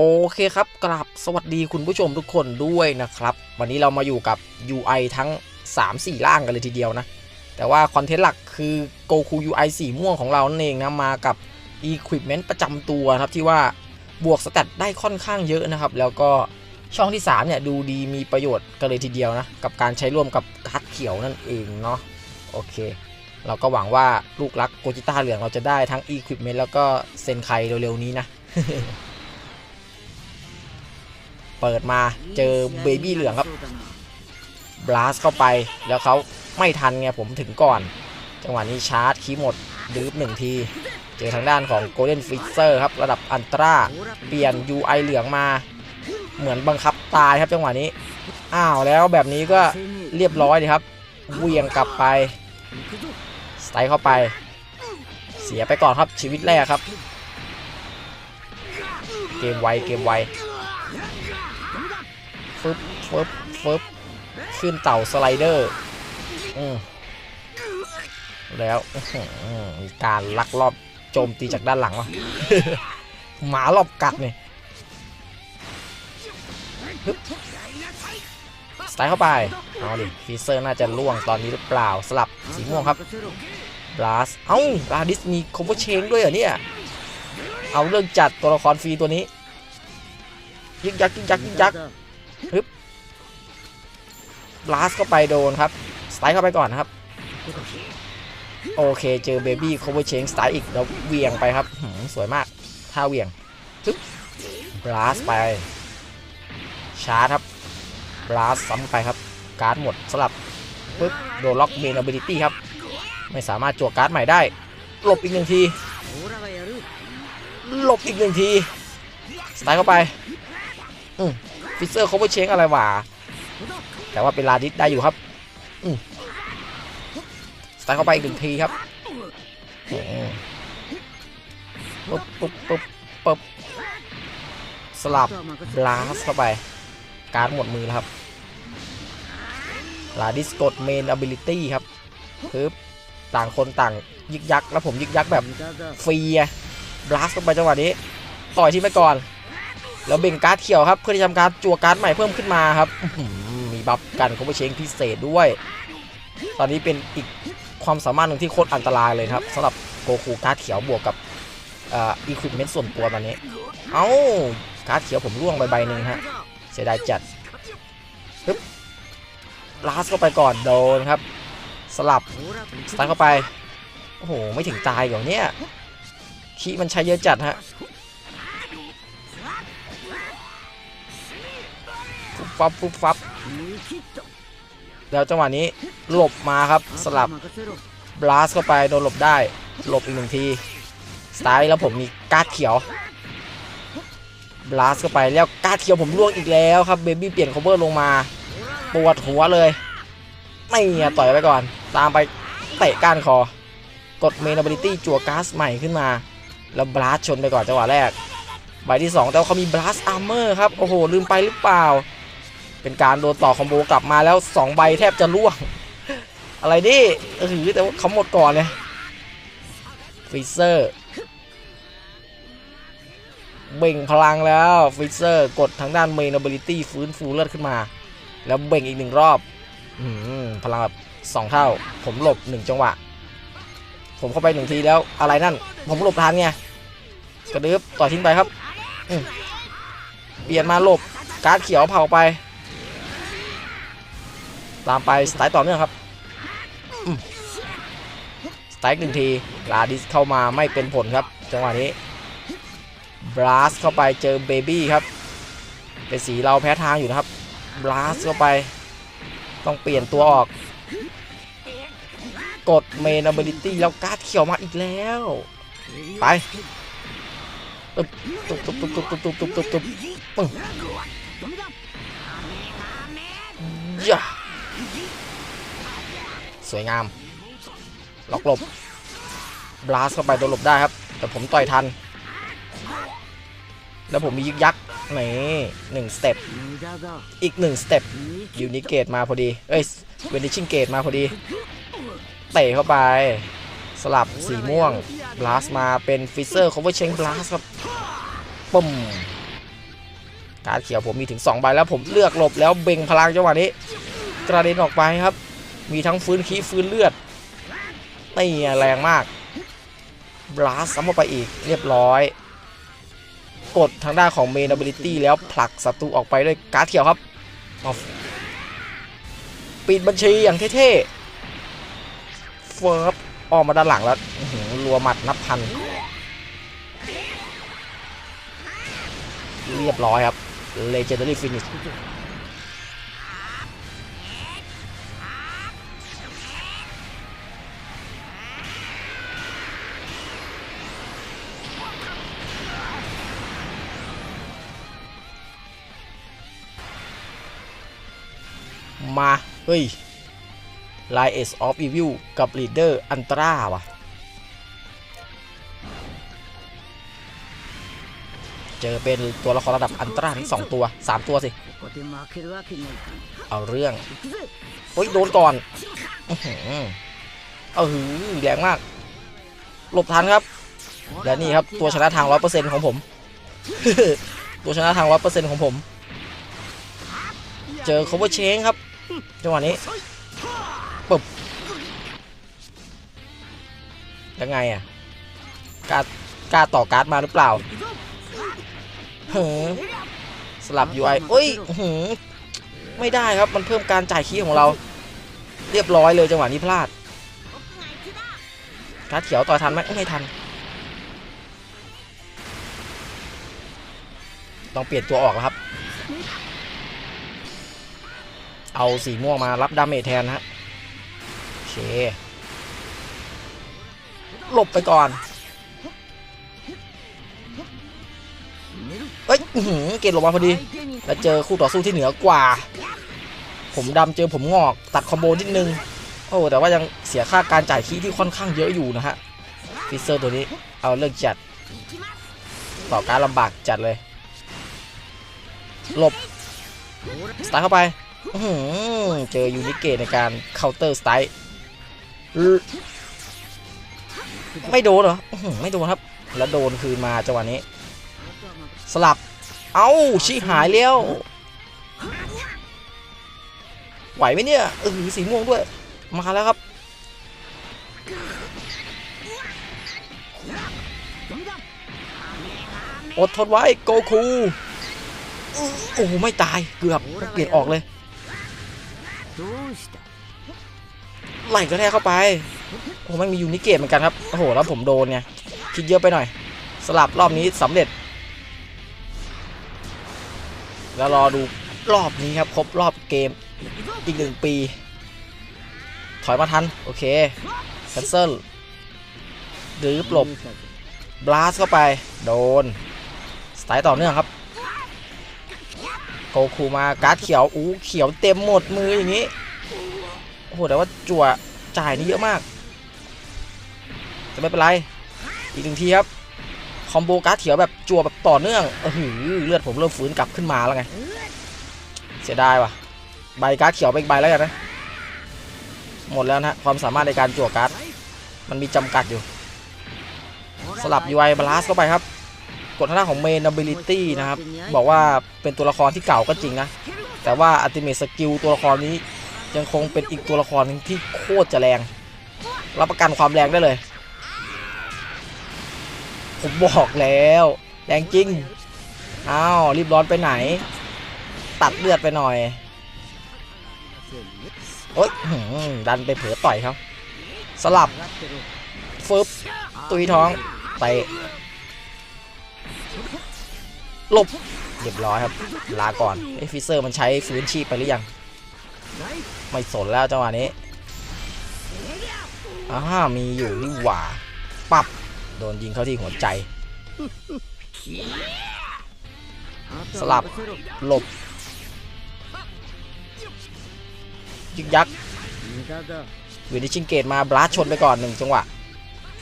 โอเคครับกราบสวัสดีคุณผู้ชมทุกคนด้วยนะครับ วันนี้เรามาอยู่กับ UI ทั้ง 3-4 ล่างกันเลยทีเดียวนะ แต่ว่าคอนเทนต์หลักคือ Goku UI สีม่วงของเรานั่นเองนะ มากับ Equipment ประจำตัวครับ ที่ว่าบวกสแตทได้ค่อนข้างเยอะนะครับ แล้วก็ช่องที่ 3 เนี่ย ดูดีมีประโยชน์กันเลยทีเดียวนะ กับการใช้ร่วมกับการ์ดเขียวนั่นเองเนาะโอเค เราก็หวังว่าลูกรักโกจิต้าเหลืองเราจะได้ทั้ง Equipment แล้วก็เซนไคเร็วๆนี้นะ เปิดมาเจอเบบี้เหลืองครับบลัสเข้าไปแล้วเขาไม่ทันไงผมถึงก่อน จังหวะนี้ชาร์จคีย์หมดดืบหนึ่งที เจอทางด้านของ Golden f i s h e r ครับ ระดับอันตราเปลี่ยน UI เหลืองมา เหมือนบังคับตายครับจังหวะนี้ อ้าวแล้วแบบนี้ก็เรียบร้อยเลยครับเหวียงกลับไปสไตล์เข้าไป เสียไปก่อนครับชีวิตแรกครับ เกมไวเกมไว ฟึบฟึบฟึบขึ้นเต่าสไลเดอร์อืมแล้วมีการลักลอบโจมตีจากด้านหลังวะหมารอบกัดเนี่ยสไตล์เข้าไป เอาดิฟีเซอร์น่าจะล่วงตอนนี้หรือเปล่าสลับสีม่วงครับบลัสเอ้าบราดิสมีคอมโบเชงด้วยเหรอเนี่ย เอาเรื่องจัดตัวละครฟรีตัวนี้ยึกยักยึกยักยึกยัก บลัสเข้าไปโดนครับ สไตล์เข้าไปก่อนครับ โอเค เจอเบบี้โคเวอร์เชงสไตล์อีกแล้วเวียงไปครับ สวยมากท่าเวียงปึ๊บบลัสไป ชาร์จครับบลัสซ้ำไปครับ การ์ดหมดสลับปึ๊บโดนล็อกเมนอ b i ิตี้ครับ ไม่สามารถจั่วการ์ดใหม่ได้ หลบอีกหนึ่งที หลบอีกหนึ่งที สไตล์เข้าไป อืม ฟิเซอร์คอเวอร์เชงอะไรวะแต่ว่าเป็นลาดิสได้อยู่ครับสไตล์เข้าไปอีกหนึ่งทีครับปุ๊บปุ๊บปุ๊บปุ๊บสลับลาสเข้าไป การหมดมือแล้วครับลาดิสกดเมน ability ครับปึ๊บต่างคนต่างยึกยัก แล้วผมยึกยักแบบฟรีอะบลาสเข้าไปจังหวะนี้ ต่อยที่ไปก่อน แล้วเบ่งการ์ดเขียวครับเพื่อที่จะทำการจั่วการ์ดใหม่เพิ่มขึ้นมาครับมีบัฟกันคอมโบเชงพิเศษด้วย ตอนนี้เป็นอีกความสามารถหนึ่งที่โคตรอันตรายเลยครับสำหรับโกคูการ์ดเขียวบวกกับอ่าอีควิปเมนต์ส่วนตัวตอนนี้ เอ้าการ์ดเขียวผมร่วงไปใบหนึ่งฮะเสียดายจัดปึ๊บลาสเข้าไปก่อนโดนครับ สลับสไตล์เข้าไป โอ้โห ไม่ถึงตายอย่างเนี้ยคีมันใช้เยอะจัดฮะ ฟุบฟับฟุบฟับแล้วจังหวะนี้หลบมาครับสลับบลัสเข้าไปโดนหลบได้ หลบอีกหนึ่งทีสไตล์แล้วผมมีการ์ดเขียวบลัสเข้าไปแล้วการ์ดเขียวผมล่วงอีกแล้วครับเบบี้เปลี่ยนคอเวอร์ลงมาปวดหัวเลย ไม่เงี้ยต่อยไปก่อน ตามไปเตะก้านคอกดเมน ability จั่วก๊าซใหม่ขึ้นมา แล้วบลัสชนไปก่อนจังหวะแรกใบที่ 2 แต่ว่าเขามีบลัสอาร์เมอร์ครับ โอ้โห ลืมไปหรือเปล่า เป็นการโดนต่อคอมโบกลับมาแล้ว 2 ใบแทบจะล่วง อะไรดิเออแต่ว่าเขาหมดก่อนเลยฟิเซอร์เบ่งพลังแล้วฟิเซอร์กดทางด้านเมน ability ฟื้นฟูเลือดขึ้นมา แล้วเบ่งอีกหนึ่งรอบอพลังแบบสองเท่า ผมหลบหนึ่งจังหวะ ผมเข้าไปหนึ่งทีแล้วอะไรนั่น ผมหลบทันไงกระดึบต่อทิ้งไปครับเปลี่ยนมาหลบการ์ดเขียวเผาไป ตามไปสไตล์ต่อเนื่องครับสไตล์หนึ่งทีลาดิสเข้ามาไม่เป็นผลครับ จังหวะนี้บลัสเข้าไปเจอเบบี้ครับ เป็นสีเราแพ้ทางอยู่นะครับบลัสเข้าไป ต้องเปลี่ยนตัวออก กดเมน ability แล้วการ์ดเขียวมาอีกแล้ว ไปตุ๊บตุ๊บตุ๊บตุ๊บตุ๊บตุ๊บตุ๊บตุ๊บตุ๊บปึ้งย่า สวยงาม ล็อกหลบบลัสเข้าไปโดนหลบได้ครับ แต่ผมต่อยทัน แล้วผมมียึกยักนี่หนึ่งสเต็ปอีกหนึ่งสเต็ปยูนิเกตมาพอดี เอ้ยเวนิชิงเกตมาพอดี เตะเข้าไป สลับสีม่วงบลัสมาเป็นฟิเซอร์คอเวอร์เชงบลัสครับปุ่มการเขียวผมมีถึง2ใบแล้วผมเลือกหลบแล้วเบ่งพลังจังหวะนี้ กระเด็นออกไปครับ มีทั้งฟื้นคีฟื้นเลือดนี่แรงมากบลัสซ้ำเข้าไปอีกเรียบร้อย กดทางด้านของเมน ability แล้วผลักศัตรูออกไปด้วยการ์ดเขียวครับ ปิดบัญชีอย่างเท่ๆเฟิร์บออกมาด้านหลังแล้วรัวหมัดนับพัน เรียบร้อยครับ legendary finish มา เฮ้ย l i เอสออฟอีวิวกับลีดเดอร์อันตราว่ะ เจอเป็นตัวละครระดับอันตราทั้งสองตัวสามตัวสิ เอาเรื่องโอ้ยโดนก่อนเออหือแรงมาก หลบทันครับ และนี่ครับ ตัวชนะทางร้อยเปอร์เซ็นต์ของผม ตัวชนะทางร้อยเปอร์เซ็นต์ของผม เจอ cover ช้งครับ จังหวะนี้ปึบยังไงอะกล้ากล้าต่อการ์ดมาหรือเปล่าหือสลับ UI เอ้ยหือไม่ได้ครับมันเพิ่มการจ่ายคีย์ของเรา เรียบร้อยเลยจังหวะนี้พลาดการ์ดเขียวต่อยทันไหมไม่ทัน ต้องเปลี่ยนตัวออกแล้วครับ เอาสีม่วงมารับดาเมจแทนนะฮะโอเคหลบไปก่อนเอ้ยหือเกตหลบมาพอดี แล้วเจอคู่ต่อสู้ที่เหนือกว่า ผมดำเจอผมงอกตัดคอมโบนิดนึง โอ้แต่ว่ายังเสียค่าการจ่ายคีย์ที่ค่อนข้างเยอะอยู่นะฮะฟิเซอร์ตัวนี้เอาเลิกจัด ต่อการลำบากจัดเลย หลบสไตล์เข้าไป เจอยูนิเกตในการเคาน์เตอร์สไตล์ไม่โดนเหรอไม่โดนครับ แล้วโดนคืนมาจังหวะนี้ สลับ เอ้าชี้หายแล้วไหวไหมเนี่ยเออสีม่วงด้วย มาแล้วครับอดทนไว้โกคูโอ้ไม่ตายเกือบเปลี่ยนออกเลย ไหลกระแทกเข้าไป โอ้มันมียูนิเกตเหมือนกันครับ โอ้โห แล้วผมโดนไงคิดเยอะไปหน่อย สลับรอบนี้สำเร็จ แล้วรอดูรอบนี้ครับ ครบรอบเกมอีกหนึ่งปี ถอยมาทัน โอเค แคนเซิลหรือปลบ บลาสเข้าไป โดน สไตล์ต่อเนื่องครับ คูมาการ์ดเขียวอู้เขียวเต็มหมดมืออย่างนี้โอ้โหแต่ว่าจั่วจ่ายนี่เยอะมากแต่ไม่เป็นไรอีกหนึ่งทีครับคอมโบการ์ดเขียวแบบจั่วแบบต่อเนื่องเออหือเลือดผมเริ่มฟื้นกลับขึ้นมาแล้วไงเสียดายว่ะใบการ์ดเขียวไปอีกใบแล้วกันนะหมดแล้วนะฮะความสามารถในการจั่วการ์ดมันมีจำกัดอยู่ สลับ UI Blast เข้าไปครับ กดทางด้าของ Main Ability นะครับ บอกว่าเป็นตัวละครที่เก่าก็จริงนะ แต่ว่า Ultimate Skill ตัวละครนี้ยังคงเป็นอีกตัวละครหนึงที่โคตรจะแรง รับประกันความแรงได้เลย ผมบอกแล้ว แรงจริง อ้าว รีบร้อนไปไหน ตัดเลือดไปหน่อย โอ๊ยดันไปเผลอต่อยเขาสลับฟึบตุยท้อง ไป หลบเรียบร้อยครับ ลาก่อนเอฟิเซอร์มันใช้ฟื้นชีพไปหรือยัง ไม่สนแล้วจังหวะนี้อ้ามีอยู่นี่หว่าปับโดนยิงเข้าที่หัวใจ สลับหลบยึกยักวินิชิงเกตมาบลัชชนไปก่อนหนึ่งจังหวะ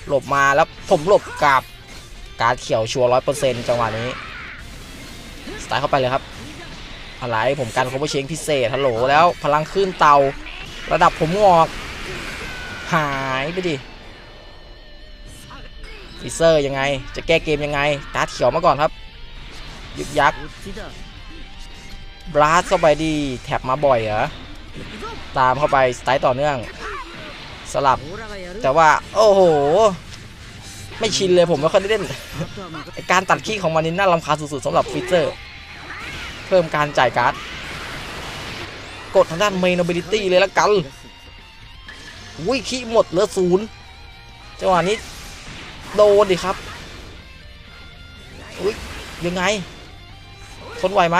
หลบมาแล้วผมหลบกลับ การเขียวชัวร้อยเปอร์เซ็นต์จังหวะนี้ สไตล์เข้าไปเลยครับ อะไรผมการคอมโบเชงพิเศษฮัลโหลแล้ว พลังขึ้นเตา ระดับผมออก หายไปดิฟิเซอร์ยังไง จะแก้เกมยังไง การเขียวมาก่อนครับ ยึกยักบลัสเข้าไปดีแทบมาบ่อยเหรอ ตามเข้าไปสไตล์ต่อเนื่อง สลับ แต่ว่า โอ้โห ไม่ชินเลยผมไม่ค่อยได้เล่น การตัดขี้ของมันนี่น่ารำคาญสุดๆสำหรับฟีเจอร์ เพิ่มการจ่ายการ์ด กดทางด้านเมนอเบลิตี้เลยละกันวิ่งขี้หมดเหลือศูนย์จังหวะนี้โดนดิครับอุ้ยยังไงทนไหวไหม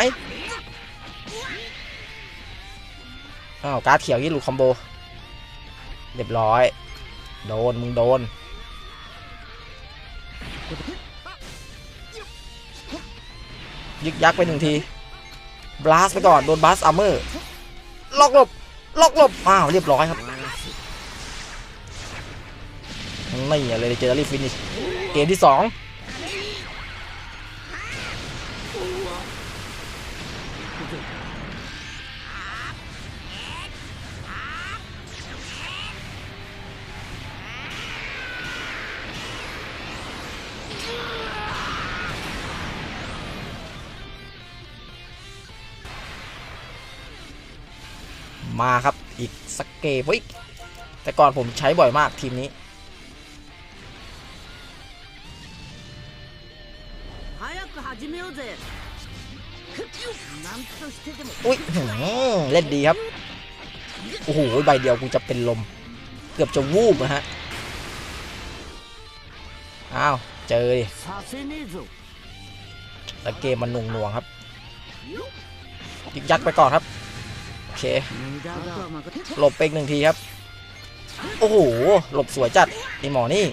อ้าวการ์ดเขียวยี่หลุดคอมโบเรียบร้อย โดน มึงโดน ยึกยักไปหนึ่งทีบลัสไปก่อนโดนบลัสอัลเมอร์ล็อกหลบล็อกหลบอ้าวเรียบร้อยครับนี่อะไรเจอรี่ฟินิชเกมที่สอง มาครับอีกสกเกมวิแต่ก่อนผมใช้บ่อยมากทีมนี้อุ้ยเล่นดีครับ โอ้โห ใบเดียวกูจะเป็นลม เกือบจะวูบนะฮะ อ้าว เจอดิแต่เกมมันหน่วงๆครับ ยักไปก่อนครับ เค หลบเปอีกหนึ่งทีครับ โอ้โห หลบสวยจัดไอหมอนี่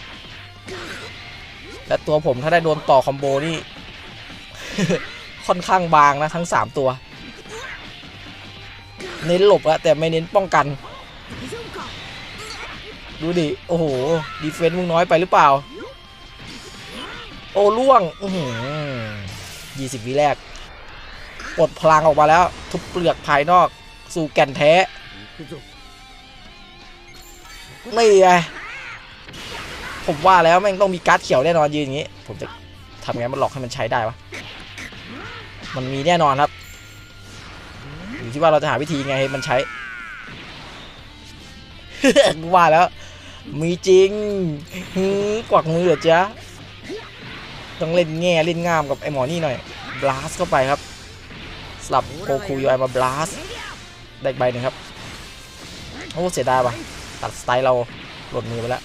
และตัวผมถ้าได้โดนต่อคอมโบนี่ ค่อนข้างบางนะทั้งสามตัว เน้นหลบแล้วแต่ไม่เน้นป้องกัน ดูดิ โอ้โห ดีเฟนต์มึงน้อยไปหรือเปล่า โอ้ล่วง อืยี่สิบวิแรกปลดพลังออกมาแล้ว ทุบเปลือกภายนอก สู่แก่นแท้ ไม่ไงผมว่าแล้วแม่งต้องมีการ์ดเขียวแน่นอนยืนอย่างนี้ ผมจะทำไงมันหลอกให้มันใช้ได้วะ มันมีแน่นอนครับอยู่ที่ว่าเราจะหาวิธีไงให้มันใช้กูว่าแล้ว มีจริงกวักมือเหรอจ๊ะต้องเล่นแง่เล่นงามกับไอ้หมอนี่หน่อยบลัสเข้าไปครับสลับโกคูยูไมาบลัส ได้อีกใบหนึ่งครับ โอ้เสียดายว่ะตัดสไตล์เราหล่นมือไปแล้ว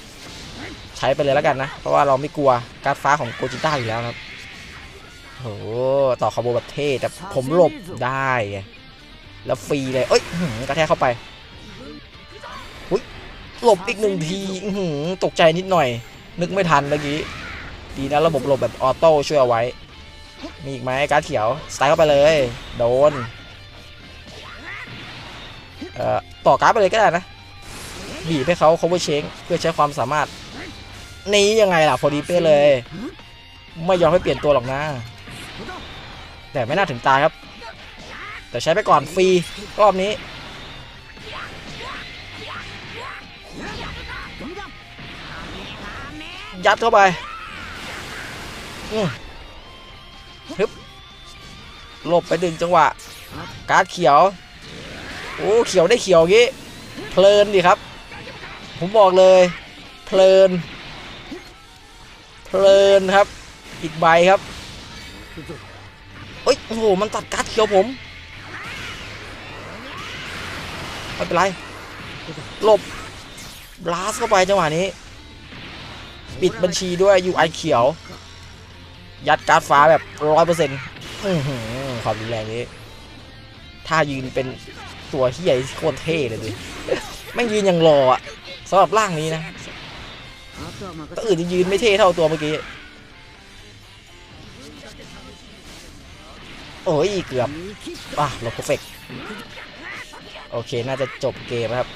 ใช้ไปเลยแล้วกันนะ เพราะว่าเราไม่กลัวการฟ้าของโกจิต้าอยู่แล้วครับโหต่อคอมโบแบบเท่แต่ผมหลบได้ แล้วฟรีเลย เอ้ยกระแทกเข้าไปหลบอีกหนึ่งทีตกใจนิดหน่อย นึกไม่ทันเมื่อกี้ ดีนะระบบหลบแบบออโต้ช่วยเอาไว้ มีอีกไหมการเขียว สไตล์เข้าไปเลย โดน ต่อการ์ดไปเลยก็ได้นะ บีบให้เขา cover change เพื่อใช้ความสามารถ นี้ยังไงล่ะพอดีเป๊ะเลย ไม่ยอมให้เปลี่ยนตัวหรอกนะ แต่ไม่น่าถึงตายครับ แต่ใช้ไปก่อนฟรีรอบนี้ยัดเข้าไปฮึบหลบไปดึงจังหวะ การ์ดเขียว โอ้เขียวได้เขียวงี้เพลินดีครับ ผมบอกเลยเพลิน เพลินครับ อีกใบครับเอ้ยโอ้โหมันตัดการ์ดเขียวผมไม่เป็นไรหลบบลาสเข้าไปจังหวะนี้ ปิดบัญชีด้วย UI เขียว ยัดการ์ดฟ้าแบบร้อยเปอร์เซ็นต์ความรุนแรงนี้ ถ้ายืนเป็น ตัวเฮียโคตรเท่เลยดิแม่งยืนยังรออะสำหรับร่างนี้นะตัวอื่นยืนไม่เท่เท่าตัวเมื่อกี้โอ้ยเกือบป่ะเราเพอร์เฟกโอเค น่าจะจบเกมครับ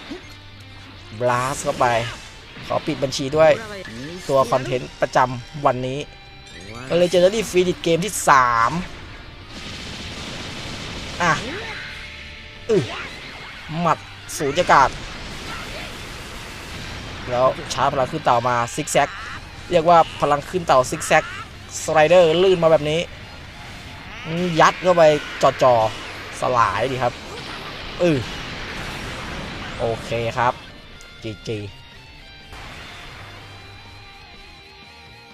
บลาสเข้าไป ขอปิดบัญชีด้วยตัวคอนเทนต์ประจำวันนี้เรเลยเจอรี่ฟรีดิตเกมที่ 3 อะ อหมัดสูญญากาศ แล้วชาร์จพลังขึ้นเต่ามาซิกแซก เรียกว่าพลังขึ้นเต่าซิกแซก สไลเดอร์ลื่นมาแบบนี้ ยัดเข้าไปจอจอๆสลายดีครับ อือโอเคครับ GG